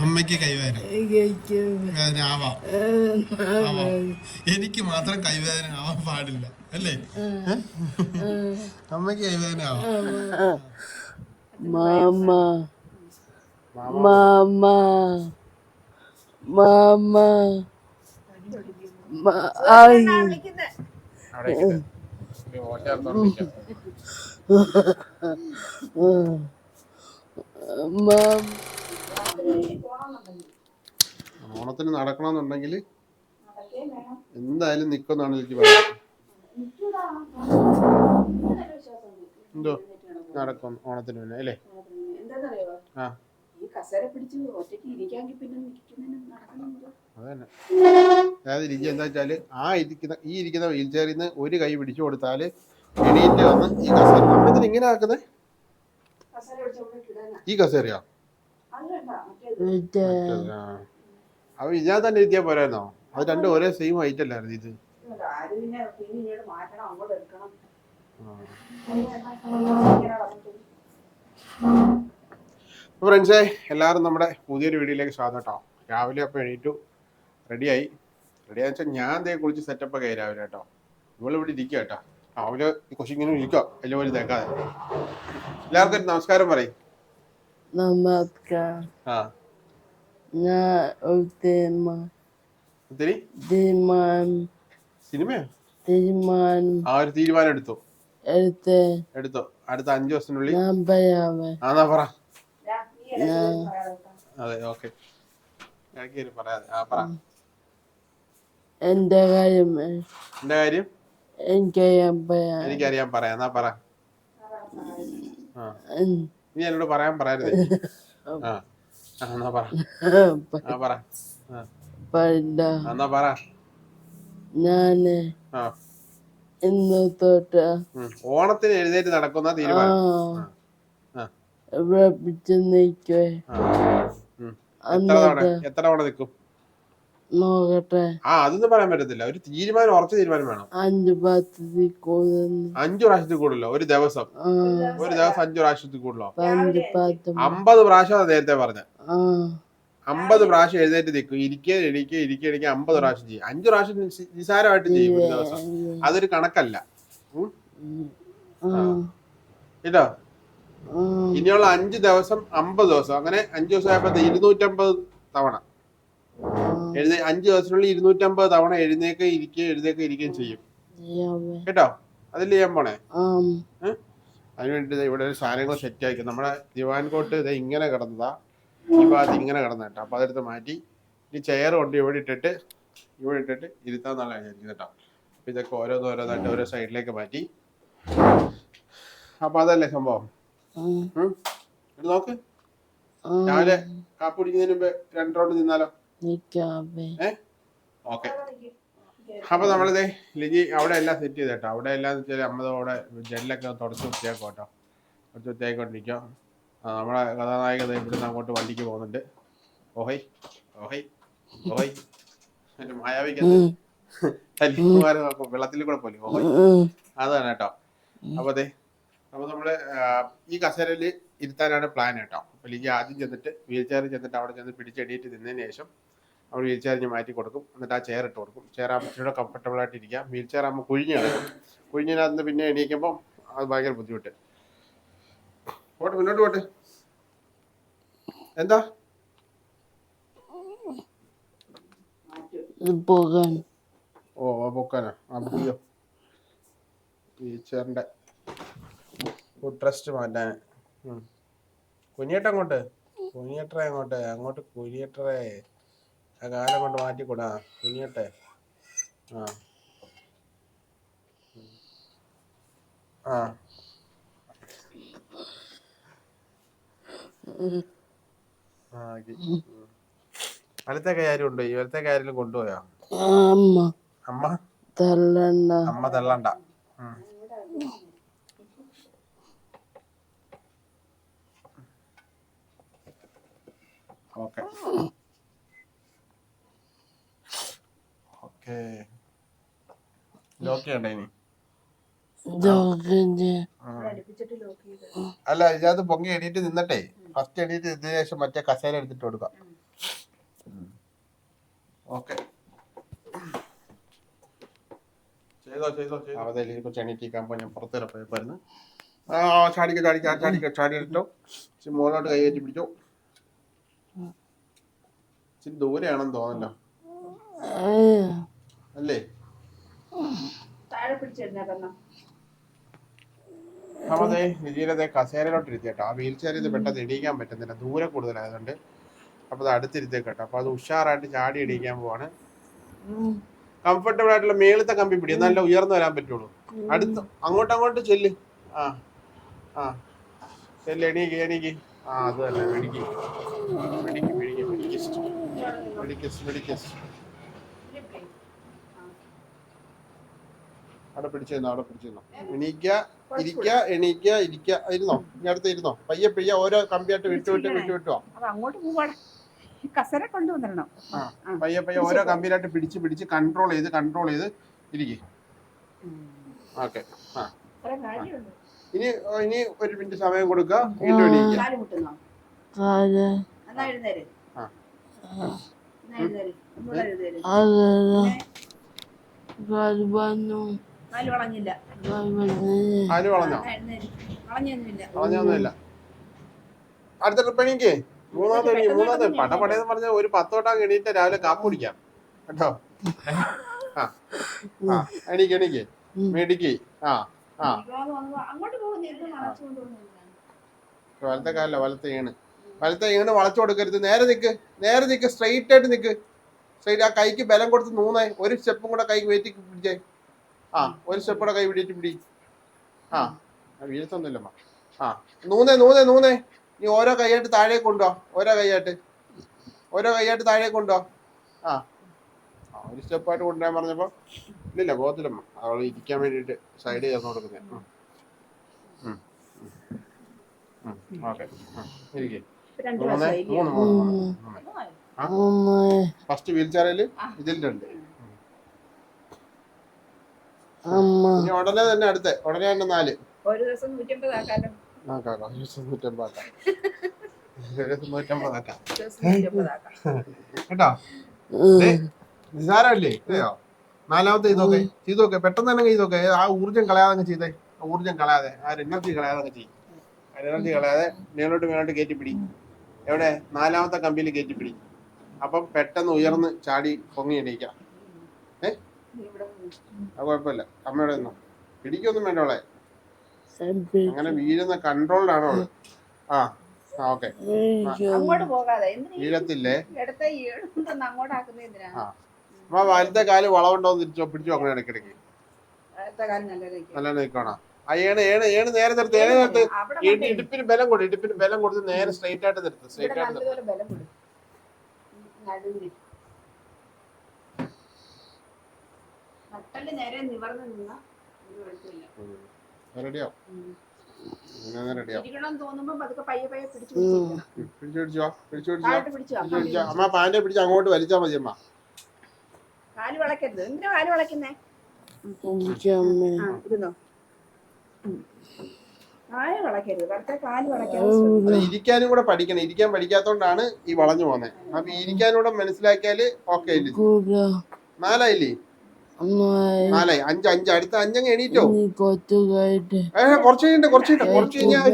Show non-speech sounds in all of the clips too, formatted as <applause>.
അമ്മയ്ക്ക് കൈവേദന. എനിക്ക് വേദന. ആവാം. ആവാം. എനിക്ക് മാത്രം കൈവേദന ആവാൻ പാടില്ല. അല്ലേ? അമ്മയ്ക്ക് കൈവേദന ആവാം മാമ. മാമ. മാമ. മ- ഓണത്തിന് നടക്കണമെന്നുണ്ടെങ്കിൽ എന്തായാലും നിക്കുന്നാണ് എനിക്ക് പറയുന്നത്. എന്തോ? നടക്കും ഓണത്തിന് പിന്നെ അല്ലേ? ആ. ഈ കസേര പിടിച്ച് ഒറ്റയ്ക്ക് ഇരിക്കാമെങ്കിൽ പിന്നെ നിൽക്കുന്നതിന് നടക്കുന്നുണ്ട് അത് തന്നെ അതായത് രുചി എന്താ വെച്ചാൽ ആ ഇരിക്കുന്ന ഈ ഇരിക്കുന്ന വീൽ ചെയറിൽ നിന്ന് ഒരു കൈ പിടിച്ചു കൊടുത്താൽ എണീറ്റ് വന്ന് ഈ കസേര നമ്മളിതിന് ഇങ്ങനെ ആക്കുന്നത് ഈ കസേരയോ? അപ്പൊ ഇതിനകത്ത് തന്നെ ഇരുത്തിയാ പോരായിരുന്നോ? അത് രണ്ടും ഒരേ സെയിം ഹൈറ്റ് അല്ലായിരുന്നു ഇത്. ഫ്രണ്ട്സേ എല്ലാവരും നമ്മുടെ പുതിയൊരു വീഡിയോയിലേക്ക് സ്വാഗതം കേട്ടോ. രാവിലെ അപ്പോൾ എണീറ്റു. റെഡിയായി റെഡിയാന്ന് വെച്ചാൽ ഞാൻ ദേ കുളിച്ച് സെറ്റപ്പ് ഒക്കെ രാവിലെ കേട്ടോ. ഇവളിവിടെ ഇരിക്കുക കേട്ടോ. രാവിലെ കൊച്ചിങ്ങനെ ഇരിക്കുക വലിയ പോലെ തേക്കാതെ. എല്ലാവർക്കും നമസ്കാരം പറയും. നമസ്കാരം. ആ. ഞാൻ tema. ഒത്തിരി തീരുമാനം സിനിമയോ തീരുമാനം ആ ഒരു തീരുമാനം എടുത്തോ. എടുത്ത്. എടുത്തോ. അടുത്ത അഞ്ച് ദിവസത്തിനുള്ളിൽ. ഞാൻ പറയാമേ ആന്നാ പറ. അതെ ഓക്കെ. ഇടയ്ക്ക് കയറി പറയാതെ ആ പറ. എന്റെ കാര്യം. എനിക്കറിയാൻ പറയാം. എനിക്കറിയാൻ പറയാം. എന്നാ പറ. ആ നീ എന്നോട് പറയാൻ പറയരുത്. <laughs> ആ. ഞാൻ ആ ഇന്ന് തൊട്ട് ഓണത്തിന് എഴുന്നേറ്റ് നടക്കുന്ന തീരുമാനം. ഇവിടെ പിടിച്ച്. എത്ര തവണ? നിൽക്കും? നോക്കട്ടെ. ആ അതൊന്നും പറയാൻ പറ്റത്തില്ല. ഒരു തീരുമാനം ഉറച്ച തീരുമാനം വേണം. അഞ്ചു പത്ത് കൂടുതൽ അഞ്ചു പ്രാവശ്യത്തിൽ കൂടുതലോ ഒരു ദിവസം. ഒരു ദിവസം അഞ്ചു പ്രാവശ്യത്തിൽ കൂടുതലോ അമ്പത് പ്രാവശ്യം നേരത്തെ പറഞ്ഞ അമ്പത് പ്രാവശ്യം എഴുന്നേറ്റ് നിൽക്കും. ഇരിക്കുക ഇരിക്കേ ഇരിക്കേ ഇരിക്കുക അമ്പത് പ്രാവശ്യം ചെയ്യും. അഞ്ചു പ്രാവശ്യം നിസാരമായിട്ട് ചെയ്യും ഒരു ദിവസം. അതൊരു കണക്കല്ല. കേട്ടോ? ഇനിയുള്ള അഞ്ച് ദിവസം അമ്പത് ദിവസം. അങ്ങനെ അഞ്ചു ദിവസം ആയപ്പോ ഇരുന്നൂറ്റമ്പത് തവണ. എഴുതി അഞ്ചു ദിവസത്തിനുള്ളിൽ ഇരുന്നൂറ്റമ്പത് തവണ എഴുന്നേക്ക് ഇരിക്കുക എഴുന്നേക്ക് ഇരിക്കുകയും ചെയ്യും. കേട്ടോ? അതിൽ ചെയ്യാൻ പോണേ? അതിനുവേണ്ടി ഇവിടെ ഒരു സാധനങ്ങൾ സെറ്റ് ആക്കി നമ്മുടെ ദിവാൻ കോട്ട് ഇത് ഇങ്ങനെ കിടന്നതാ. ഈ ഭാഗത്ത് ഇങ്ങനെ കിടന്ന കേട്ടോ അപ്പൊ അതെടുത്ത് മാറ്റി. ഈ ചെയർ കൊണ്ട് ഇവിടെ ഇട്ടിട്ട് ഇവിടെ ഇട്ടിട്ട് ഇരുത്താൻ വിചാരിക്കുന്നത് കേട്ടോ. അപ്പൊ ഇതൊക്കെ ഓരോന്ന് ഓരോന്നായിട്ട് ഓരോ സൈഡിലേക്ക് മാറ്റി. അപ്പൊ അതല്ലേ സംഭവം? നോക്ക്. രാവിലെ കാപ്പി കുടിക്കുന്നതിന് മുമ്പ് രണ്ട് റൗണ്ട് ഏഹ് ഓക്കെ. അപ്പൊ നമ്മളിതേ ലിജി അവിടെ എല്ലാം സെറ്റ് ചെയ്തേട്ടോ. അവിടെ എല്ലാം വെച്ചാൽ അമ്മ അവിടെ ജെല്ലൊക്കെ തുടച്ച് വൃത്തിയാക്കോട്ടോ കേട്ടോ തുടച്ച് വൃത്തിയാക്കിക്കൊണ്ടിരിക്കാം ആ, നമ്മുടെ കഥാനായക ഇവിടുന്ന് അങ്ങോട്ട് വണ്ടിക്ക് പോകുന്നുണ്ട്. ഓഹൈ ഓഹൈ ഓഹൈ. മായാവിക്ക് വെള്ളത്തിൽ കൂടെ പോലെ. ഓഹൈ. അതാണ് കേട്ടോ. അപ്പൊ അതെ അപ്പൊ നമ്മൾ ഈ കസേരയിൽ ഇരുത്താനാണ് പ്ലാൻ കേട്ടോ. അപ്പൊ ലിജി ആദ്യം ചെന്നിട്ട് വീൽ ചെയറിൽ ചെന്നിട്ട് അവിടെ ചെന്ന് പിടിച്ചെടിയിട്ട് നിന്നതിന് ശേഷം അവർ വീൽ ചെയറിന് മാറ്റി കൊടുക്കും. എന്നിട്ട് ആ ചെയർ ഇട്ട് കൊടുക്കും. ചെയർ ഇച്ചിരി കംഫർട്ടബിൾ ആയിട്ട് ഇരിക്കാം വീൽ ചെയർ ആകുമ്പോൾ കുഴിഞ്ഞ് കിടക്കും. കുഴിഞ്ഞതിനകത്ത് പിന്നെ എണീക്കുമ്പോൾ അത് ഭയങ്കര ബുദ്ധിമുട്ട്. പോട്ടെ മുന്നോട്ട് പോട്ടെ. എന്താ? ടീച്ചറിന്റെ പോകാൻ. ഓ പൊക്കാനാ. ട്രസ്റ്റ് മാറ്റാൻ. കുഞ്ഞേട്ട അങ്ങോട്ട്. കുഞ്ഞേട്ടറെ അങ്ങോട്ട്. അങ്ങോട്ട് കുഞ്ഞേട്ടറെ ആ കാലം കൊണ്ട് മാറ്റിക്കൂടാ കുഞ്ഞേട്ടെ ആ. ആ ആ ഓക്കേ. ഉം. വലത്തെ കൈ ആരും ഉണ്ടോ? ഈ വലത്തെ കൈ കൊണ്ടുപോയോ? അമ്മ. അമ്മ? തള്ളണ്ട. അമ്മ തള്ളണ്ട. ഉം. ഓക്കെ. ഓക്കെ. ലോക്ക് ചെയ്യണ്ടേ ഇനി? അല്ല ഇതിനകത്ത് പൊങ്ങി എണീറ്റ് നിന്നട്ടെ? ഫസ്റ്റ് എണീറ്റ് ഇതിന് ശേഷം മറ്റേ കസേര എടുത്തിട്ട് കൊടുക്കാം ഓക്കെ ചെയ്തോ കുറച്ച് ഞാൻ ആ ചാടിക്ക ചാടിക്ക ചാടിക്ക ചാടി ഇച്ചിരി മുകളിലോട്ട് പിടിച്ചോ. ഇച്ചിരി ദൂരെയാണെന്ന് തോന്നല്ലോ അല്ലേ? താഴെ അതെ വിജയനതെ കസേരയിലോട്ട് ഇരുത്തിയേട്ടോ ആ വീൽ ചെയർ ഇത് പെട്ടെന്ന് ഇടിക്കാൻ പറ്റുന്നില്ല. ദൂരെ കൂടുതലായതുകൊണ്ട് അപ്പൊ അത് അടുത്തിരുത്തേക്കട്ടോ അപ്പൊ അത് ഉഷാറായിട്ട് ചാടി ഇടിക്കാൻ പോവാണ്. കംഫർട്ടബിൾ ആയിട്ടുള്ള മേളത്തെ കമ്പി പിടി. നല്ല ഉയർന്നു വരാൻ പറ്റുള്ളൂ. അടുത്ത് അങ്ങോട്ട് അങ്ങോട്ട് ചെല്ല്. ആ ആ. ചെല്ല് എണീക്ക് എണീക്ക്. ആ അത് തന്നെ. മെഡിക്ക് മെഡിക്ക് മെഡിക്ക് മെഡിക്കസ്റ്റ് മെഡിക്കസ്റ്റ് മെഡിക്കസ്റ്റ് അവിടെ പിടിച്ചിരുന്നോ അവിടെ പിടിച്ചിരുന്നോ? എണീക്ക ഇരിക്ക എണീക്ക ഇരിക്ക ഇരുന്നോ? ഇനി അടുത്ത് ഇരുന്നോ? പയ്യെ പയ്യെ ഓരോ കമ്പിയായിട്ട് വിട്ടു വിട്ട് വിട്ടു വിട്ടോ അങ്ങോട്ട് പോവാണ് ഈ കസര കൊണ്ടുവന്നിരണം ആ പയ്യെ പയ്യെ ഓരോ കമ്പിയിലായിട്ട് പിടിച്ച് പിടിച്ച് കൺട്രോൾ ചെയ്ത് കൺട്രോൾ ചെയ്ത് ഇരിക്കേ. ഓക്കെ ആ. ഇനി ഇനി ഒരു മിനിറ്റ് സമയം കൊടുക്കുക. വീണ്ടും എണീക്കുക ആ. കാൽ വളഞ്ഞില്ല. കാൽ വളഞ്ഞോ? വളഞ്ഞൊന്നുമില്ല. അടുത്ത ട്രിപ്പ് എണീക്ക്. മൂന്നാമത്തെ എണീക്ക്. മൂന്നാമത്തെ പട പടയെന്ന് പറഞ്ഞ ഒരു പത്തോട്ടാം എണീറ്റ രാവിലെ കാപ്പ് കുടിക്കാം. കേട്ടോ? ആ. ആ എണീക്ക് എണീക്ക്. മേടിക്ക്. ആ ആ. വലത്തെ കാലല്ല വലത്തെ ഈണ്. വലത്തെ ഈണ് വളച്ചു കൊടുക്കരുത്. നേരെ നിക്ക്. നേരെ നിക്ക്. സ്ട്രെയിറ്റ് ആയിട്ട് നിക്ക്. സ്ട്രെയിറ്റ് ആ കൈക്ക് ബലം കൊടുത്ത് നൂന്നായി ഒരു സ്റ്റെപ്പും കൂടെ കൈക്ക് വെയിറ്റ് പിടിച്ചേ. ആ ഒരു സ്റ്റെപ്പ് കൂടെ കൈ പിടിയിട്ട് പിടി. ആ വീഴത്തൊന്നുമില്ലമ്മ. ആ നൂന്നേ നൂന്നേ നൂന്നേ. നീ ഓരോ കൈയായിട്ട് താഴേക്ക് കൊണ്ടോ ഓരോ കൈയായിട്ട്. ഓരോ കൈയായിട്ട് താഴേക്ക് കൊണ്ടോ ആ ആ, ഒരു സ്റ്റെപ്പായിട്ട് കൊണ്ടുവരാൻ പറഞ്ഞപ്പോ ഇല്ലില്ല പോകത്തില്ലമ്മ. അവൾ ഇരിക്കാൻ വേണ്ടിയിട്ട് സൈഡ് ചേർന്ന് കൊടുക്കുന്നത് ഓക്കെ ഇരിക്കേ. മൂന്ന്? മൂന്ന് മൂന്ന് ഫസ്റ്റ് വീൽ ചെയറിൽ ഇതിൽ രണ്ട് ഇനി ഉടനെ തന്നെ അടുത്ത. ഉടനെ തന്നെ നാല്. ഒരു ദിവസം നൂറ്റമ്പത് ആക്കാലോ? ഒരു ആക്കാം. ഒരു ദിവസം നൂറ്റമ്പത് ഒരു ദിവസം നൂറ്റമ്പത് കേട്ടോ? ദേ, നിസാരമല്ലേ? അതെയോ നാലാമത്തെ ചെയ്തോക്കെ ചെയ്തോക്കെ പെട്ടെന്ന് തന്നെ ചെയ്തോക്കെ ആ ഊർജം കളയാതെ അങ്ങ് ചെയ്തേ. ആ ഊർജം കളയാതെ. ആ എനർജി കളയാതെ അങ്ങ് ചെയ്യും. ആ എനർജി കളയാതെ മേലോട്ട് മേലോട്ട് കയറ്റി പിടി. എവിടെ? നാലാമത്തെ കമ്പിയിൽ കയറ്റി പിടി. അപ്പം പെട്ടെന്ന് ഉയർന്ന് ചാടി പൊങ്ങി എണീക്കാം. അത് കുഴപ്പമില്ല. അമ്മയുടെ ഒന്നും പിടിക്കൊന്നും വേണ്ട അവളെ. അങ്ങനെ വീഴുന്ന കൺട്രോളിലാണ് അവൾ. ആ ആ ഓക്കെ. അങ്ങോട്ട് പോകാതെ. വീഴത്തില്ലേ? ഇടത്തെ അങ്ങോട്ടാക്കുന്ന എന്തിനാ? ആ. അമ്മ വലത്തെ കാൽ വളവുണ്ടോ എന്ന് തിരിച്ചോ പിടിച്ചോ അങ്ങനെ ഇടയ്ക്കിടയ്ക്ക്. നല്ലോണം നിൽക്കണോ നല്ല നിൽക്കും നല്ല നിൽക്കണം. ആ ഏണ് ഏണ് ഏണ് നേരെ നിർത്ത് ഏണ് നിർത്ത്. ഇടുപ്പിന് ബലം കൊടു ഇടുപ്പിന് ബലം കൊടുത്ത് നേരെ സ്ട്രൈറ്റ് ആയിട്ട് നിർത്ത് സ്ട്രൈറ്റ് ആയിട്ട് നിർത്ത്. നേരെ നിവർന്ന് നിന്ന ഒരു കുഴപ്പമില്ല റെഡിയോ അമ്മ പാന്റെ പിടിച്ച് അങ്ങോട്ട് വലിച്ചാ മതി അമ്മ. കാൽ എന്തിനാ കാൽ. കാൽ വെറുതെ കാൽ ഇരിക്കാനും കൂടെ പഠിക്കണം. ഇരിക്കാൻ പഠിക്കാത്തോണ്ടാണ് ഈ വളഞ്ഞു പോന്നെ. അപ്പൊ ഇരിക്കാനും കൂടെ മനസ്സിലാക്കിയാൽ ഓക്കെ നാലായില്ലേ? നാലായി അഞ്ച് അഞ്ച് അടുത്ത അഞ്ചങ്ങ് എണീറ്റോ? ഏ കുറച്ച് കഴിഞ്ഞിട്ട് കുറച്ച് കഴിഞ്ഞിട്ട് കുറച്ച് കഴിഞ്ഞാൽ.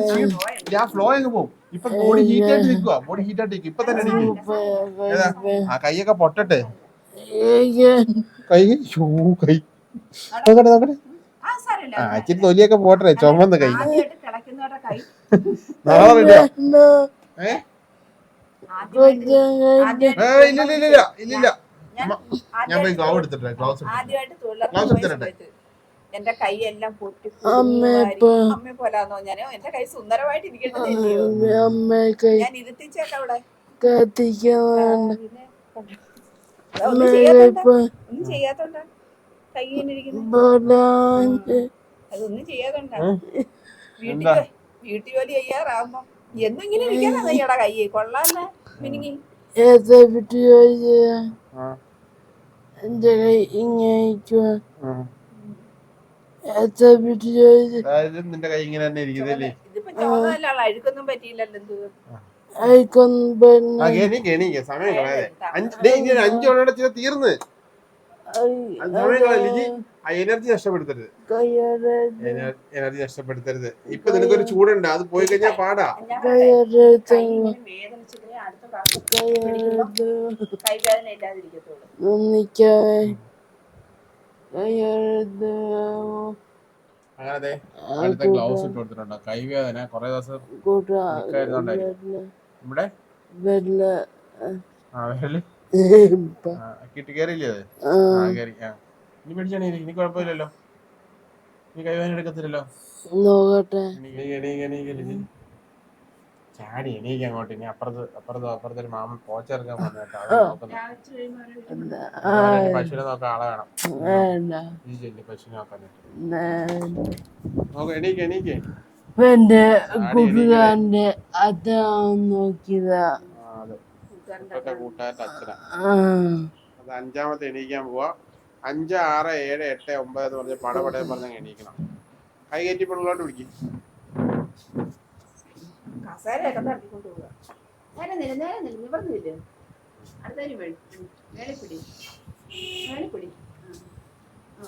ആ ഫ്ലോ അങ്ങ് പോകും. ഇപ്പൊ ബോഡി ഹീറ്റ് ആയിട്ട് നിൽക്കുക ബോഡി ഹീറ്റ് ആയിട്ട് നിൽക്കും ഇപ്പൊ തന്നെ എണീക്കും? ആ കൈയൊക്കെ പൊട്ടട്ടെ. കൈ ഷൂ കൈ. നോക്കട്ടെ നോക്കട്ടെ. ആ ഇച്ചിരി തൊലിയൊക്കെ പോട്ടെ ചുമന്ന് കൈ. നാളെ റെഡിയോ ഏ? ആദ്യമായിട്ട് ആദ്യമായിട്ട് ഞാൻ പോയി ആദ്യമായിട്ട് ഗ്ലൗ എടുത്തിട്ടെ ഗ്ലൗസ് ആദ്യമായിട്ട് Gloves തൊഴിലുറപ്പ് എടുത്തിട്ടെ. സമയത്ത് എന്റെ കൈയെല്ലാം പൊട്ടി അമ്മേ, പോലാന്നോ ഞാൻ എന്റെ കൈ സുന്ദരമായിട്ട് ഇരിക്കണ്ടല്ലോ അമ്മ കൈ ഞാൻ ഇരുത്തിച്ചേക്ക അവിടെ. ഒന്നും ചെയ്യാത്തോണ്ടാ. കൈ അതൊന്നും ചെയ്യാത്തോണ്ടാ. വീട്ടിൽ എന്താ? വീട്ടു ജോലി ചെയ്യാറാകുമ്പോ എന്നും ഇങ്ങനെ ഇരിക്കാനാ നീയുടെ കൈ കൊള്ളാല്ലേ മിനിങ്ങി. ഏതാ ജോലി നിന്റെ കൈ ഇങ്ങനെ തന്നെ ഇരിക്കുന്നല്ലേ? അഴുക്കൊന്നും പറ്റിയില്ലല്ലോ സമയം തീർന്ന്. എനർജി നഷ്ടപ്പെടുത്തരുത്. കയ്യറ എനർജി നഷ്ടപ്പെടുത്തരുത്. ഇപ്പൊ നിനക്കൊരു ചൂടുണ്ട് അത് പോയി കഴിഞ്ഞാൽ പാടാ. അടുത്ത പ്രാവശ്യം കൈവേദന ഇല്ലാതിരിക്കത്തുള്ളൂ അങ്ങനെ അടുത്ത ഗ്ലൗസ് ഇട്ട് കൊടുത്തിട്ടുണ്ട്. കൈവേദന കുറെ ദിവസം. ഇവിടെ? ആ. വിരൽ? ആ, കിട്ടി കയറിയില്ലേ അത്? ആ. ആ കയറി ആ. ഇനി പിടിച്ചാണി ഇനി കുഴപ്പമില്ലല്ലോ. നീ കൈവേദന എടുക്കത്തില്ലല്ലോ. നോക്കട്ടെ. എണീക്ക്, നീ എണീക്ക്, എണീക്ക്. ചാടി എണീക്ക് അങ്ങോട്ട്. ഇനി അപ്പുറത്ത് അപ്പുറത്ത് അപ്പുറത്ത് ഒരു മാമൻ പോച്ചെടുക്കാൻ വന്നു കേട്ടോ അവനെ നോക്കുന്നു. ഞാൻ ഇച്ചിരി കഴിയുമ്പോ അവരെ ആ. അവനെ പശുവിനെ നോക്കാൻ ആളെ വേണം. ഈ ചെല്ലി പശുവിനെ നോക്കാൻ നോക്കാം നോക്ക് എണീക്ക് എണീക്ക്. എന്റെ കൂട്ടുകാരന്റെ അച്ഛൻ നോക്കിയതാ. അച്ഛനാ. അത് അഞ്ചാമത്തെ എണീക്കാൻ പോവാ. അഞ്ച് ആറ് ഏഴ് എട്ട് ഒമ്പത് എന്ന് പറഞ്ഞ് പടപടയെ പറഞ്ഞ് എണീക്കണം. കൈ കയറ്റി പിള്ളോട്ട് പിടിക്കും. കസേരയൊക്കെ തട്ടിക്കൊണ്ട് പോവുക. നേരെ നില നേരെ നില നിവർന്നില്ല വേണ്ടി ആ.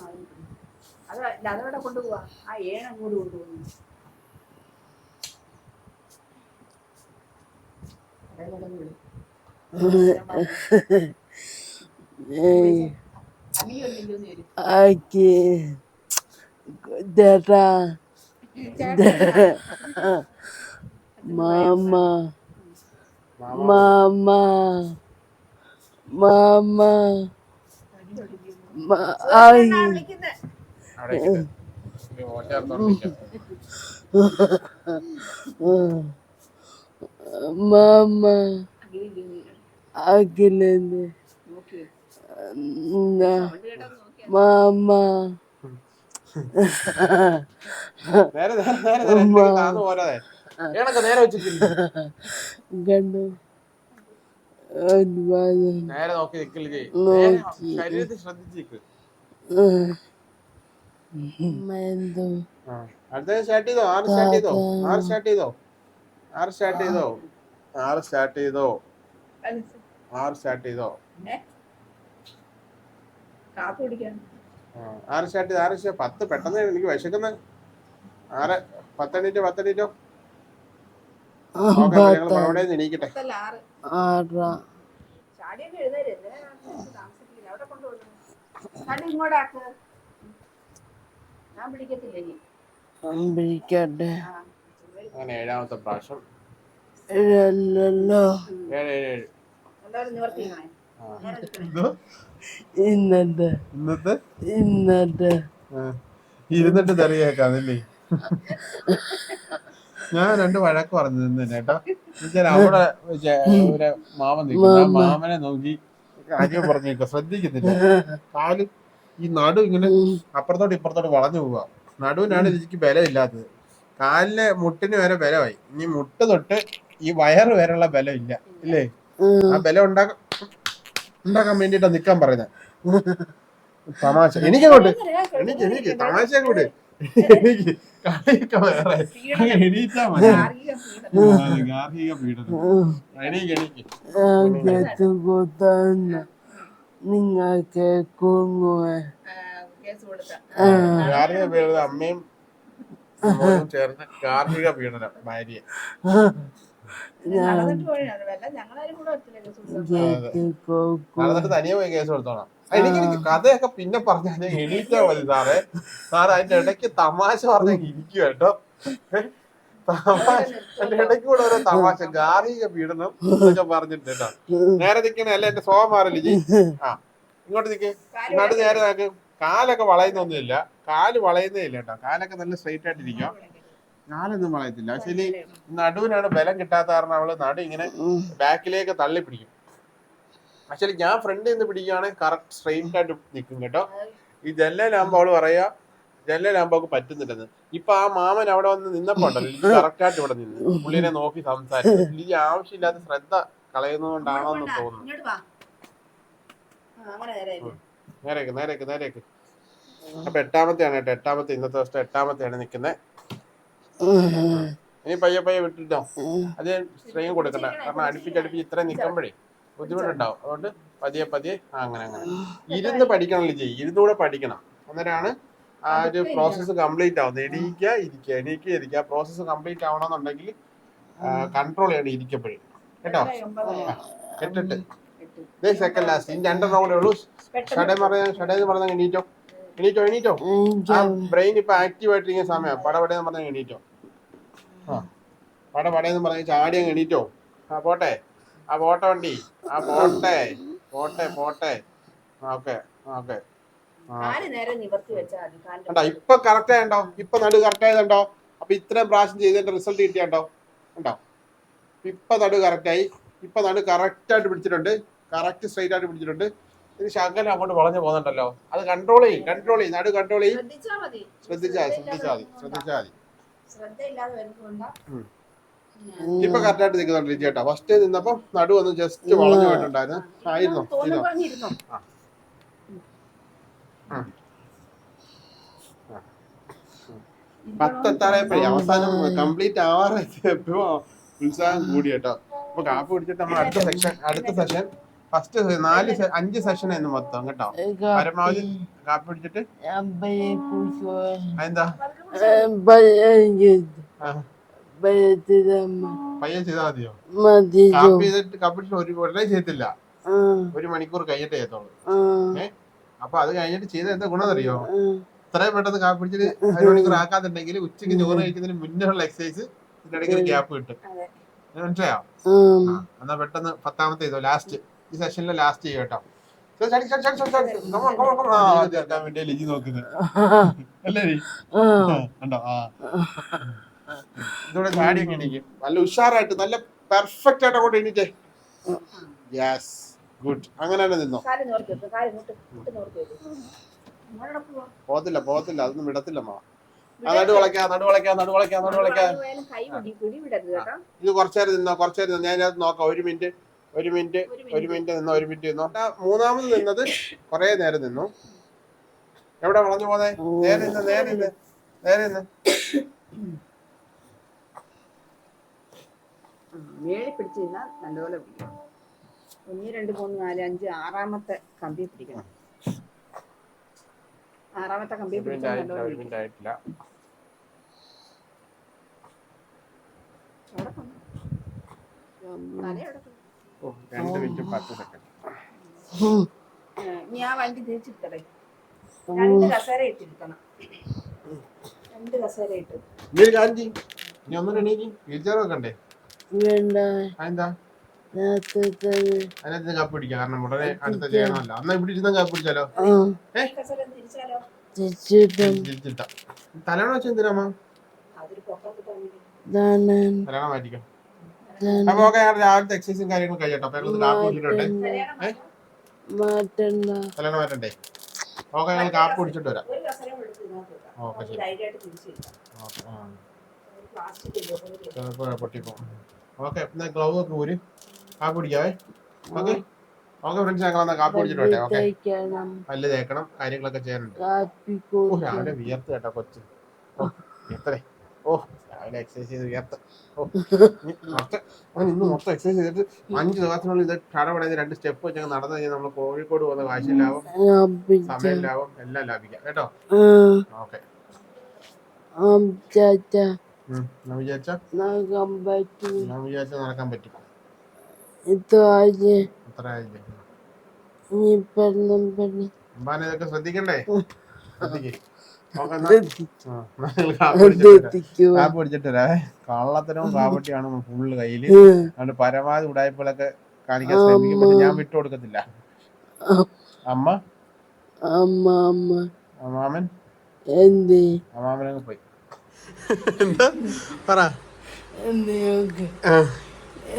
അത് അതവിടെ കൊണ്ടുപോവാ ആ ഏണ കൂടി കൊണ്ടുപോകുന്നു ചേട്ടാ മാമ മാമ മാമ മ- ആയി വിളിക്കുന്നത് അവിടെ ഇരിക്ക്. ഇത് പോച്ചെടുത്തോണ്ടിരിക്കാം മാമ അകിലി കിളി അഖിലെന്ന് നോക്കി. എന്നാ സൗണ്ട് കേട്ടോ നോക്കിയാ മാമ നേരെ നേരെ നേരെ നേരെ എന്തെങ്കിലും താന്ന് പോരാതെ. നേരെ ഒരുപാട് നോക്കി നിക്കില്ല ചെയ് നോക്കി. ശരീരത്തിൽ ശ്രദ്ധിച്ചിരിക്ക്. എന്തോ അടുത്ത സ്റ്റാർട്ട് ചെയ്തോ? ആറ് സ്റ്റാർട്ട് ചെയ്തോ? ആറ് സ്റ്റാർട്ട് ചെയ്തോ? ആറ് സ്റ്റാർട്ട് ചെയ്തോ? ആറ് സ്റ്റാർട്ട് ചെയ്തോ? ആറ് സ്റ്റാർട്ട് ചെയ്തോ? കാപ്പി കുടിക്കാൻ ആ, ആറ് സ്റ്റാർട്ട് ചെയ്തോ? ആറ് start- പത്ത് പെട്ടെന്ന് എനിക്ക് വിശക്കുന്ന. ആറ് പത്തെണ്ണീറ്റോ പത്തെണ്ണീറ്റോ അങ്ങനെ ഏഴാമത്തെ പ്രാവശ്യം? ഇന്നത്തെ. ഇന്നത്തെ? ഇന്നത്തെ. ഇരുന്നിട്ട് തെറിയേക്കാന്നല്ലേ <laughs> ഞാൻ രണ്ട് വഴക്ക് പറഞ്ഞു തന്നെ എന്നുവെച്ചാൽ അവിടെ ഒരു മാമൻ നിൽക്കുന്നു. ആ മാമനെ നോക്കി കാര്യം പറഞ്ഞേക്ക. ശ്രദ്ധിക്കുന്നില്ല കാൽ ഈ നടു ഇങ്ങനെ അപ്പുറത്തോട്ട് ഇപ്പുറത്തോട്ട് വളഞ്ഞു പോവാ. നടുവിനാണ് ഇതിക്ക് ബലമില്ലാത്തത്. കാലിന് മുട്ടിന് വരെ ബലമായി. ഇനി മുട്ട് തൊട്ട് ഈ വയറ് വരെയുള്ള ബലം ഇല്ല? ഇല്ലേ ആ ബലം ഉണ്ടാക്കാൻ ഉണ്ടാക്കാൻ വേണ്ടിട്ടാ നിക്കാൻ പറയുന്നത് തമാശ. എനിക്കങ്ങോട്ട് എനിക്ക് എനിക്ക് തമാശ അങ്ങോട്ട്. എനിക്ക് കളിയൊക്കെ വേറെ അങ്ങ് എണീറ്റാ മതി. ഗാർഹിക പീഡനം. എണീക്ക് എണീക്ക് കുങ്ങുവേ ആ, കേസ് ഗാർഹിക പീഡനം അമ്മയും മോനും ചേർന്ന് ഗാർഹിക പീഡനം ഭാര്യ നടന്നിട്ട് വല്ല ഞങ്ങളാരും കൂടെ നടന്നിട്ട് തനിയെ പോയി കേസ് കൊടുത്തോണം എനിക്ക് കഥയൊക്കെ പിന്നെ പറഞ്ഞാൽ എണീറ്റാ മതി സാറേ. സാർ അതിന്റെ ഇടയ്ക്ക് തമാശ പറഞ്ഞ ഇരിക്കും കേട്ടോ. തമാശ അതിന്റെ ഇടയ്ക്ക് കൂടെ ഓരോ തമാശ ഗാർഹിക പീഡനം എന്നൊക്കെ പറഞ്ഞിട്ട് കേട്ടോ. നേരെ നിൽക്കണേ അല്ല? എന്റെ സ്വഭാവം മാറില്ല ജി? ആ. ഇങ്ങോട്ട് നിക്ക്. ഇങ്ങോട്ട് നേരെ നോക്ക്. കാലൊക്കെ വളയുന്നൊന്നുമില്ല. കാൽ വളയുന്നേ ഇല്ല കേട്ടോ. കാലൊക്കെ നല്ല സ്ട്രൈറ്റ് ആയിട്ട് ഇരിക്കും കാലൊന്നും വളയത്തില്ല. ശരി നടുവിനാണ് ബലം കിട്ടാത്ത കാരണം അവൾ നടു ഇങ്ങനെ ബാക്കിലേക്ക് തള്ളി പിടിക്കും ആക്ച്വലി ഞാൻ ഫ്രണ്ട് നിന്ന് പിടിക്കുകയാണെങ്കിൽ കറക്റ്റ് സ്ട്രെയിറ്റ് ആയിട്ട് നിൽക്കും കേട്ടോ. ഈ ജനലിലാകുമ്പോൾ അവൾ പറയാ ജനലാമ്പോക്ക് അവൾക്ക് പറ്റുന്നില്ലെന്ന്. ഇപ്പൊ ആ മാമൻ അവിടെ വന്ന് നിന്നപ്പോ ഉണ്ടല്ലോ കറക്റ്റ് <laughs> ആയിട്ട് ഇവിടെ നിന്ന്. പുള്ളിനെ നോക്കി സംസാരിച്ചു. ഈ ആവശ്യമില്ലാത്ത ശ്രദ്ധ കളയുന്നതുകൊണ്ടാണോ എന്ന് തോന്നുന്നു. നേരേക്ക് നേരേക്ക് നേരേക്ക് അപ്പൊ എട്ടാമത്തെയാണ് കേട്ടോ. എട്ടാമത്തെ ഇന്നത്തെ ദിവസത്തെ എട്ടാമത്തെയാണ് നിൽക്കുന്നത് ഇനി പയ്യെ പയ്യെ വിട്ടിട്ടോ. അത് സ്ട്രെയിൻ കൊടുക്കണ്ട. കാരണം അടുപ്പിച്ച് അടുപ്പിച്ച് ഇത്ര നിൽക്കുമ്പോഴേ ബുദ്ധിമുട്ടുണ്ടാവും. അതുകൊണ്ട് പതിയെ പതിയെ അങ്ങനെ അങ്ങനെ. ഇരുന്ന് പഠിക്കണമല്ലോ ചെയ്യും. ഇരുന്നൂടെ പഠിക്കണം. അന്നേരമാണ് ആ ഒരു പ്രോസസ്സ് കംപ്ലീറ്റ് ആവുന്നത്. എണീക്കുക ഇരിക്കുക എണീക്കുക ഇരിക്കുക പ്രോസസ്സ് കംപ്ലീറ്റ് ആവണമെന്നുണ്ടെങ്കിൽ കൺട്രോൾ ചെയ്യണം ഇരിക്കപ്പോഴേ കേട്ടോ? എട്ടിട്ട്. എട്ട് ഇതേ സെക്കൻഡ് ലാസ്റ്റ് ഇനി രണ്ടെണ്ണം കൂടെ ഉള്ളൂ. ഷടേ പറയാൻ ഷടേ എന്ന് പറഞ്ഞാൽ എണീറ്റോ? എണീറ്റോ എണീറ്റോ? ബ്രെയിൻ ഇപ്പൊ ആക്റ്റീവ് ആയിട്ടിരിക്കുന്ന സമയം. പടപടേന്ന് പറഞ്ഞാൽ എണീറ്റോ. ആ പടപടേന്ന് എന്ന് ചാടി അങ്ങ് എണീറ്റോ? ആ പോട്ടെ. ആ പോട്ടെ വണ്ടി. ആ പോട്ടെ. പോട്ടെ പോട്ടെ. Okay okay. കണ്ടോ ഇപ്പൊ കറക്റ്റ് ആയണ്ടോ? ഇപ്പൊ നടു കറക്റ്റ് ആയതുണ്ടോ? അപ്പൊ ഇത്രയും പ്രാവശ്യം ചെയ്തതിന്റെ റിസൾട്ട് കിട്ടിയുണ്ടോ? ഉണ്ടോ ഇപ്പൊ നടു കറക്റ്റ് ആയി. ഇപ്പൊ നടു കറക്റ്റ് ആയിട്ട് പിടിച്ചിട്ടുണ്ട്. കറക്റ്റ് സ്ട്രൈറ്റ് ആയിട്ട് പിടിച്ചിട്ടുണ്ട്. ഇത് ശകലം അങ്ങോട്ട് വളഞ്ഞു പോകുന്നുണ്ടല്ലോ. അത് കൺട്രോൾ ചെയ്യും കൺട്രോൾ ചെയ്യും. നടു കൺട്രോൾ ചെയ്യും. ശ്രദ്ധിച്ചാ മതി. ശ്രദ്ധിച്ചാൽ ശ്രദ്ധിച്ചാൽ മതി. ശ്രദ്ധിച്ചാൽ മതി. ഇപ്പൊ കറക്റ്റ് ആയിട്ട് നിൽക്കുന്നുണ്ട് ചേട്ടാ ഫസ്റ്റ് നിന്നപ്പോ നടു വന്ന് ജസ്റ്റ് വളഞ്ഞു പോയിട്ടുണ്ടായിരുന്നു. ആയിരുന്നോ ഇരുന്നോ പത്തെത്താറായപ്പോഴേ അവസാനം കംപ്ലീറ്റ് ആവാറായപ്പോ ഉത്സാഹം കൂടി കേട്ടോ. അപ്പൊ കാപ്പ് പിടിച്ചിട്ട് നമ്മൾ അടുത്ത സെക്ഷൻ അടുത്ത സെഷൻ ഫസ്റ്റ് നാല് അഞ്ച് സെഷൻ ആയിരുന്നു മൊത്തം കേട്ടോ. പരമാവധി കാപ്പ് പിടിച്ചിട്ട് അമ്പയെ പയ്യെ ചെയ്താൽ മതിയോ? ചെയ്തിട്ട് കാപ്പ് ഒരു ഉടനെ ചെയ്യത്തില്ല. ഒരു മണിക്കൂർ കഴിഞ്ഞിട്ട് ചെയ്യത്തുള്ളൂ. അപ്പൊ അത് കഴിഞ്ഞിട്ട് ചെയ്ത എന്താ ഗുണം അറിയോ? ഇത്രയും പെട്ടെന്ന് കാപ്പിടിച്ചിട്ട് ഒരു മണിക്കൂർ ആക്കാന്നുണ്ടെങ്കിൽ ഉച്ചയ്ക്ക് ചോറ് കഴിക്കുന്നതിന് മുന്നേ ഉള്ള എക്സസൈസ് ഇതിനിടയ്ക്ക് ഗ്യാപ്പ് കിട്ടും. അതെ. മനസ്സിലായോ? എന്നാ പെട്ടെന്ന് പത്താമത്തെ ചെയ്തോ ലാസ്റ്റ് ഈ സെഷനിലെ ലാസ്റ്റ് ചെയ്യും കേട്ടോ. കേൾക്കാൻ വേണ്ടി ലിജി നോക്കുന്നത് അല്ലേ ഉണ്ടോ കണ്ടോ? ആ. ഇതോടെ ചാടി ഒക്കെ എണീക്കും. നല്ല ഉഷാറായിട്ട് നല്ല പെർഫെക്റ്റ് ആയിട്ട് അങ്ങോട്ട് എണീറ്റേ. യെസ് ഗുഡ് അങ്ങനെ തന്നെ നിന്നോ. പോകത്തില്ല പോകത്തില്ല. അതൊന്നും വിടത്തില്ല മാ. നടു വളയ്ക്കാം നടു വളയ്ക്കാം നടു വളയ്ക്കാം നടു വളയ്ക്കാം. കൈ പിടി പിടി വിടരുത് കേട്ടോ. ഇത് കുറച്ചേരം നിന്നോ കുറച്ചേരം നിന്നോ. ഞാൻ ഇതിനകത്ത് നോക്കാം. ഒരു മിനിറ്റ് ഒരു മിനിറ്റ് ഒരു മിനിറ്റ്. നിന്നോ ഒരു മിനിറ്റ് നിന്നോ. മൂന്നാമത് നിന്നത് കുറേ നേരം നിന്നു. എവിടെ വളഞ്ഞു പോന്നെ? നേരെ നിന്ന് നേരെ നിന്ന് നേരെ നിന്ന്. മേളിൽ പിടിച്ച് നിന്നാൽ നല്ലപോലെ പിടിക്കണം ഒന്ന് രണ്ട് മൂന്ന് നാല് അഞ്ച് ആറാമത്തെ കമ്പി പിടിക്കണം. ആറാമത്തെ കമ്പി പിടിച്ചില്ല ഇനി ആ വണ്ടി തിരിച്ചിട്ടേ രണ്ട് കസേര ഇട്ടിരിക്കണം. രണ്ട് കസേര ഇട്ട്. ഒന്നും എണീക്ക്. വീൽ വെക്കണ്ടേ? അതിനകത്ത് കപ്പ് പിടിക്കാം. കാരണം ഉടനെ അടുത്ത ചെയ്യണമല്ലോ അന്നാ ഇവിടെ ഇരുന്ന കാപ്പ് പിടിച്ചാലോ? തലവണ വെച്ച എന്തിനാ അതൊരു പൊക്കത്ത് തന്നെ ദാനൻ തലവണ മാറ്റിക്കാം. അപ്പൊ ഓക്കെ രാവിലത്തെ എക്സസൈസും കാര്യങ്ങളും കഴിയട്ടോ. അപ്പൊ കാപ്പ് മാറ്റണ്ട. തലവണ മാറ്റണ്ടേ? ഓക്കെ ഞങ്ങൾ കാപ്പ് കുടിച്ചിട്ട് വരാം. ഓക്കെ ശരി. ഓക്കെ ചിലപ്പോ പൊട്ടിപ്പോ ഓക്കെ എന്നാ ഗ്ലൗ ഒക്കെ ഊര്. കാപ്പി പിടിക്കാവേ ഓക്കെ. ഓക്കെ ഫ്രണ്ട്സ് ഞങ്ങൾ എന്നാ കാപ്പി പിടിച്ചിട്ട് വരട്ടെ ഓക്കെ? പല്ല് തേക്കണം കാര്യങ്ങളൊക്കെ ചെയ്യാനുണ്ട്. ഓ രാവിലെ വിയർത്ത് കേട്ടോ കൊച്ച്. ഓ വിയർത്തേ ഓ രാവിലെ എക്സസൈസ് ചെയ്ത് വിയർത്ത്. ഓ ഇനി മൊത്തം അവൻ ഇന്ന് മൊത്തം എക്സസൈസ് ചെയ്തിട്ട് അഞ്ച് ദിവസത്തിനുള്ളിൽ ഇത് കടപടഞ്ഞ് രണ്ട് സ്റ്റെപ്പ് വെച്ച് നടന്നു കഴിഞ്ഞാൽ നമ്മൾ കോഴിക്കോട് പോകുന്ന കാശ് ലാഭം സമയം ലാഭം എല്ലാം ലാഭിക്കാം. കേട്ടോ? ഓക്കെ. ഞാൻ വിചാരിച്ച നഖം പറ്റും ഞാൻ വിചാരിച്ച നടക്കാൻ പറ്റും. ഇതാജ് അത്ര ആയില്ലേ? നീ പെണ്ണം പെണ്ണ്. അമ്പാനെ ഇതൊക്കെ ശ്രദ്ധിക്കണ്ടേ? ശ്രദ്ധിക്കേ. കാപ്പ് പിടിച്ചിട്ട് വരാവേ കള്ളത്തരവും കാപ്പട്ടിയാണ് ഫുള്ള് കയ്യിൽ. അതുകൊണ്ട് പരമാവധി ഉടായ്പകളൊക്കെ കാണിക്കാൻ ശ്രമിക്കും. ഞാൻ വിട്ടു കൊടുക്കത്തില്ല. അമ്മ? അമ്മ അമ്മ. അമ്മാമൻ? എന്ത്? അമ്മാമനങ്ങ് പോയി. എന്താ? പറ.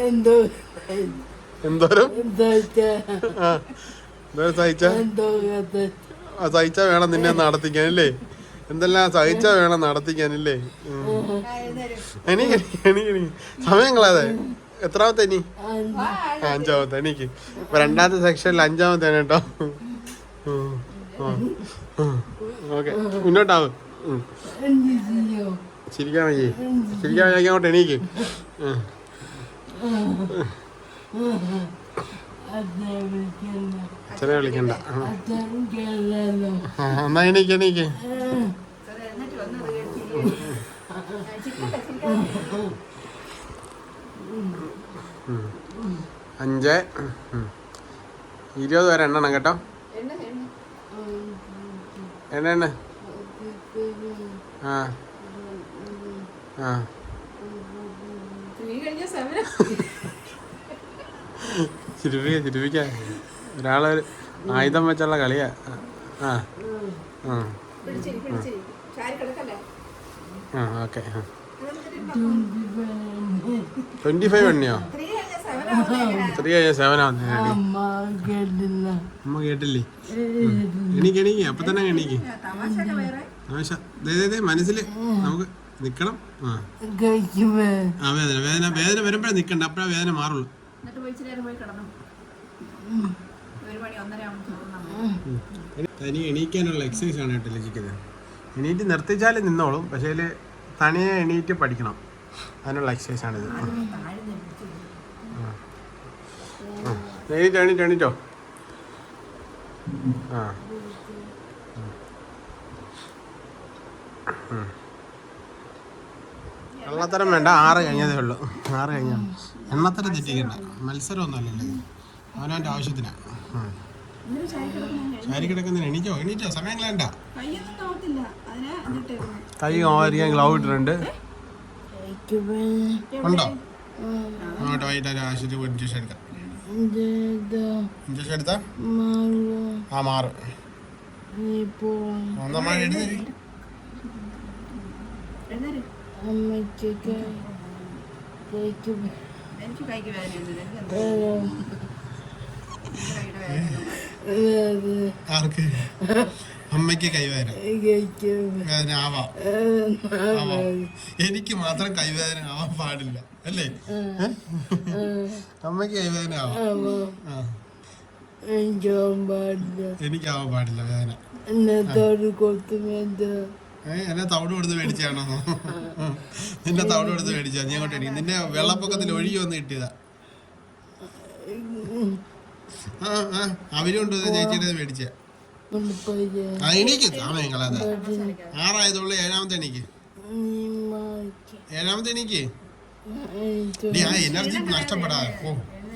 എന്തോ എന്തോരം? എന്താ എന്തോരം സഹിച്ച? എന്തോ കഥ സഹിച്ച വേണം നിന്നെ നടത്തിക്കാൻ അല്ലേ എന്തെല്ലാം സഹിച്ച വേണം നടത്തിക്കാനല്ലേ? എനിക്ക് എനിക്ക് സമയം കളാതെ എത്രാമത്തെ ഇനി? അഞ്ചാമത്തെ എനിക്ക് ഇപ്പൊ രണ്ടാമത്തെ സെക്ഷനിൽ അഞ്ചാമത്തെ കേട്ടോ. ഓക്കെ. മുന്നോട്ടാവും. ചിരിക്കാൻ വയ്യേ. ചിരിക്കാൻ വയ്യ അങ്ങോട്ട് എണീക്ക്. അച്ഛനെ വിളിക്കണ്ട. എന്നാ എണീക്ക് എണീക്ക്. അഞ്ച്. ഇരുപത് വരെ എണ്ണണം കേട്ടോ. എണ്ണ എണ്ണ. ആ ആ നീ കഴിഞ്ഞ സമരം ചിരിപ്പിക്ക ചിരിപ്പിക്ക. ഒരാളൊരു ആയുധം വെച്ചുള്ള കളിയാ. ആ. ആ. ഓക്കെ ട്വന്റി ഫൈവ് എണ്ണിയോ ത്രീ കഴിഞ്ഞ സെവനാ അമ്മ കേട്ടില്ല. അമ്മ കേട്ടില്ലേ? എണീക്ക് എണീക്ക്. അപ്പൊ തന്നെ എണീക്ക്. തമാശയൊക്കെ വേറെ ആശ ദേ ദേ, ദേ മനസ്സിൽ നമുക്ക് നിക്കണം? ആ. വേദന വേദന വേദന വരുമ്പോഴേ നിക്കണ്ട. അപ്പോഴാ വേദന മാറുള്ളൂ. തനി എണീക്കാനുള്ള എക്സസൈസ് ആണ് കേട്ടോ ലജിക്കുന്നത് എണീറ്റ് നിർത്തിച്ചാൽ നിന്നോളും. പക്ഷേ തനിയെ എണീറ്റ് പഠിക്കണം. അതിനുള്ള എക്സസൈസ് ആണിത്. എണീറ്റോ എണീറ്റോ എണീറ്റോ. ആ. എണ്ണത്തരം വേണ്ട ആറ് കഴിഞ്ഞതേ ഉള്ളൂ. ആറ് കഴിഞ്ഞ. എണ്ണത്തരം തെറ്റിക്കണ്ട. മത്സരമൊന്നും അല്ലല്ലോ ഇത്. അവനവന്റെ ആവശ്യത്തിനാണ് ശാരി ചാരി കിടക്കുന്നതിന് എണീറ്റോ? എണീറ്റോ? സമയം കളയണ്ട. എന്നിട്ടേക്കുന്നു കൈ ഓരിക്കാൻ ഗ്ലൗ ഇട്ടിട്ടുണ്ട്. ഉണ്ടോ? അങ്ങോട്ട് വൈകിട്ട് ഒരു ആശുപത്രി പോയി ഇഞ്ചക്ഷൻ എടുക്കാം. ഇഞ്ചക്ഷൻ എടുത്താ? ആ മാറും. നീ പോ ഒന്നാം മഴ എഴുന്നേരി. എഴുന്നേര്. അമ്മയ്ക്ക് എനിക്ക് കൈക്ക് വേദന ആർക്ക്? അമ്മയ്ക്ക് കൈവേദന വേദന. ആവാം. എനിക്ക് മാത്രം കൈവേദന ആവാൻ പാടില്ല. അല്ലേ? അമ്മയ്ക്ക് കൈവേദന ആവാം. എനിക്കാവാൻ എനിക്ക് പാടില്ല. എനിക്കാവാൻ പാടില്ല വേദന. എന്നത്തോട് കൊത്തുമെന്തോ ഏ എന്നെ തവിട് കൊടുത്ത് മേടിച്ചാണോ? നിന്നെ തവിട് കൊടുത്ത് മേടിച്ചാ? നീ അങ്ങോട്ട് എണീ നിന്നെ വെള്ളപ്പൊക്കത്തിൽ ഒഴുകി വന്ന് കിട്ടിയതാ. ആ ആ അവരുണ്ട് ചേച്ചിയുടെ മേടിച്ച. കൊണ്ടുപോയി ആ എണീക്ക്. താമയം കളാതെ ആറായതുള്ളൂ ഏഴാമത്തെ മാറ്റി ഏഴാമത്തെ എനിക്ക് എനർജി നഷ്ടപ്പെടാ. ഓ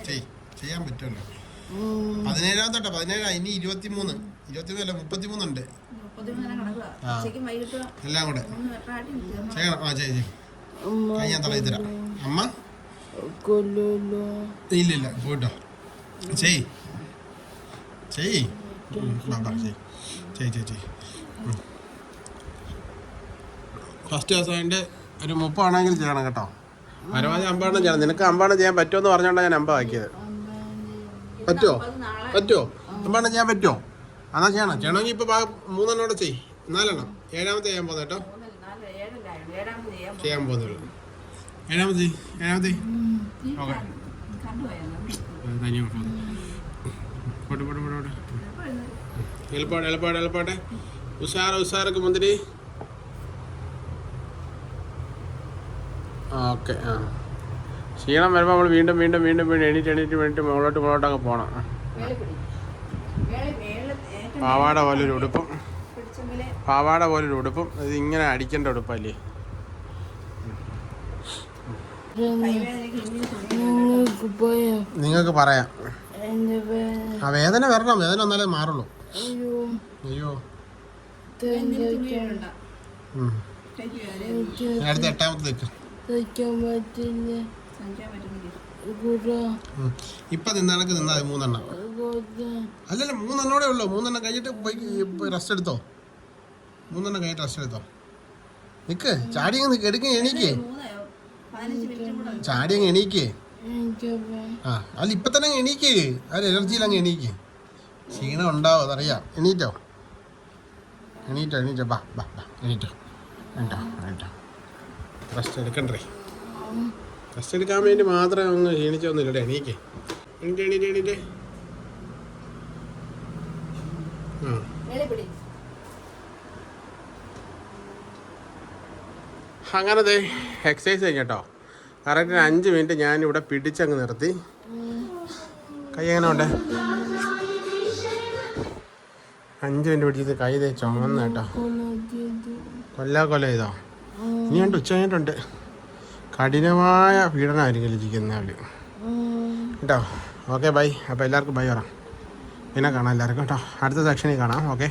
ചെയ് ചെയ്യാൻ പറ്റുമല്ലോ. പതിനേഴാമത്തെ പതിനേഴാ ഇനി ഇരുപത്തിമൂന്ന്. ഇരുപത്തിമൂന്നല്ല മുപ്പത്തിമൂന്നുണ്ട്. എല്ലാം കൂടെ. ചെയ്യണം ആ ഞാൻ തരാം. അമ്മ? ഇല്ല ഇല്ല പോയിട്ടോ. ചെയ് ചെയ് ചെയ് ചെയ് ചെയ് ചെയ് ഫസ്റ്റ് ദിവസം ഒരു മുപ്പാണെങ്കിൽ ചെയ്യണം കേട്ടോ. പരമാവധി അമ്പാണം ചെയ്യണം. നിനക്ക് അമ്പാണം ചെയ്യാൻ പറ്റുമെന്ന് പറഞ്ഞോണ്ടാണ് ഞാൻ അമ്പാക്കിയത് പറ്റുമോ പറ്റുമോ അമ്പാണം ചെയ്യാൻ പറ്റുമോ എന്നാ ചെയ്യണം? ചെയ്യണമെങ്കിൽ ഇപ്പൊ മൂന്നെണ്ണം ചെയ് നാലെണ്ണം. ഏഴാമത്തെ ചെയ്യാൻ പോകുന്നത് കേട്ടോ. ചെയ്യാൻ പോകും. ചെയ്യാൻ പോകുന്നുള്ളൂ ഏഴാമത്തെ ഏഴാമത്തെ ഓക്കെ. തനിയെ എളുപ്പാട് എളുപ്പാട് ഉഷാർ ഉഷാറൊക്കെ മന്ത്രി. ഓക്കെ ആ. ക്ഷീണം വരുമ്പോൾ നമ്മൾ വീണ്ടും വീണ്ടും വീണ്ടും വീണ്ടും എണീറ്റ് എണീറ്റ് വേണ്ടിയിട്ട് മുകളോട്ട് മുകളോട്ടൊക്കെ പോകണം പാവാട പോലൊരു ഉടുപ്പും. പാവാട പോലൊരു ഉടുപ്പും. ഇത് ഇങ്ങനെ അടിക്കേണ്ട ഉടുപ്പല്ലേ? നിങ്ങൾക്ക് പറയാം. ആ വേദന വരണം. വേദന എന്നാലേ മാറുള്ളൂ. അയ്യോ. അടുത്ത എട്ടാമത്തെ നിൽക്കും ഇപ്പൊ നിന്നാണക്ക് നിന്നാ മൂന്നെണ്ണം. അല്ലല്ല മൂന്നെണ്ണോടെ ഉള്ളൂ. മൂന്നെണ്ണം കഴിഞ്ഞിട്ട് പോയി റെസ്റ്റ് എടുത്തോ? മൂന്നെണ്ണം കഴിഞ്ഞിട്ട് റെസ്റ്റ് എടുത്തോ? നിക്ക് ചാടി നിക്ക് എടുക്ക എണീക്ക്. ചാടി അങ്ങ് എണീക്ക്. ആ അല്ല ഇപ്പൊ തന്നെ എണീക്ക്. ആ എനർജിയിൽ അങ്ങ് എണീക്ക്. ക്ഷീണം ഉണ്ടാവും അതറിയാം എണീറ്റോ? എണീറ്റോ എണീറ്റോ. ബാ ബാ ബാ. എണീറ്റോ. എണീറ്റോ എണീറ്റോ റെസ്റ്റ് എടുക്കണ്ടേ? റെസ്റ്റ് എടുക്കാൻ വേണ്ടി മാത്രം ഒന്ന് ക്ഷീണിച്ചൊന്നുമില്ല എണീക്ക്. എണീറ്റ് എണീറ്റ് എണീറ്റ്. ആ. അങ്ങനെ ദേ എക്സസൈസ് കഴിഞ്ഞോ കറക്റ്റ് അഞ്ച് മിനിറ്റ് ഞാൻ ഇവിടെ പിടിച്ചങ്ങ് നിർത്തി. കൈ എങ്ങനെ ഉണ്ട്? അഞ്ച് മിനിറ്റ് പിടിച്ചത് കൈ ദേ ചുമന്ന കേട്ടോ. കൊല്ലാ കൊല ചെയ്തോ? ഉണ്ട് ഉച്ച കഴിഞ്ഞിട്ടുണ്ട്. കഠിനമായ പീഡനമായിരിക്കും ലിജിക്കുന്ന അവർ. കേട്ടോ? Okay bye. അപ്പോൾ എല്ലാവർക്കും ബൈ പറ. പിന്നെ കാണാം എല്ലാവർക്കും കേട്ടോ. അടുത്ത സെക്ഷനിൽ കാണാം. ഓക്കെ.